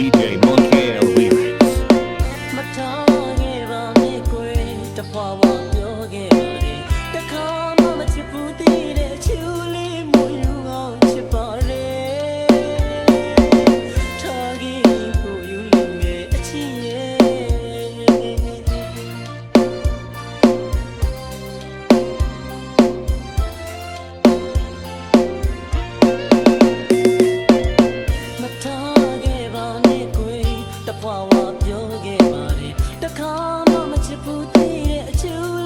DJ Monkey. ချစ်ဖို့တည်းအချို့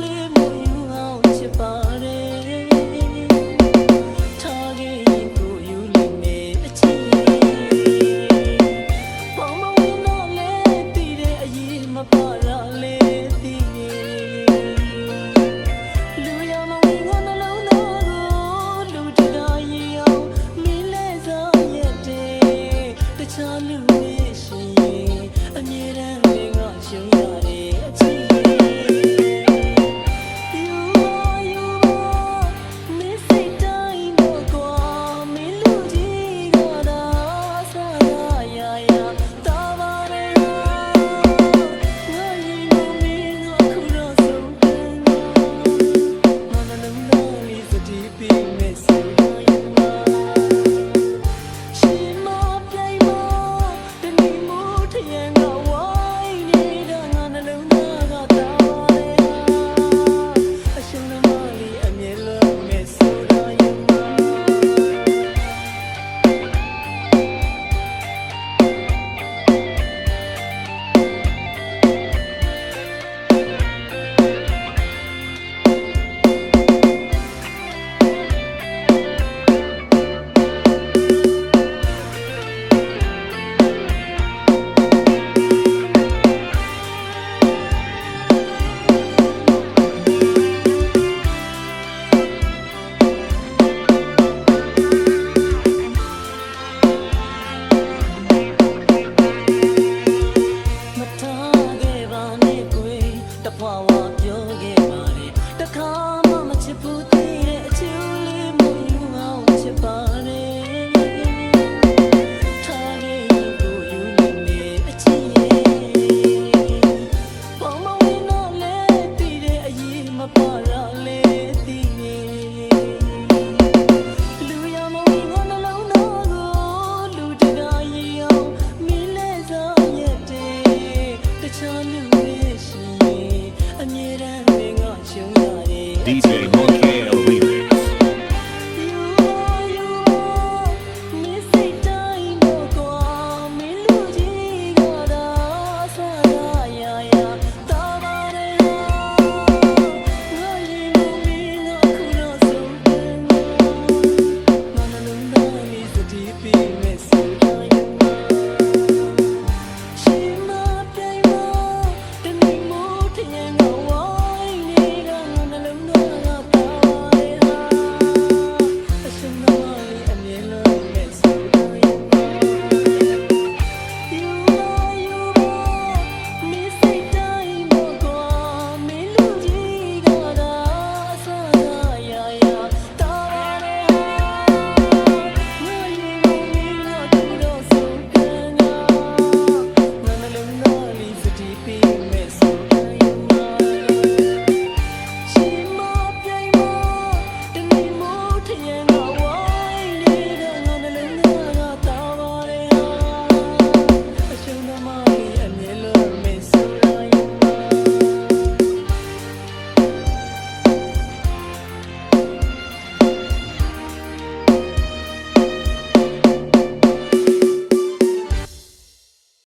ပြောခဲ့ပါလေတခါမှမချစ်ဘူးသေးတဲ့အချူလေးမလို့အောင်ချစ်ပါ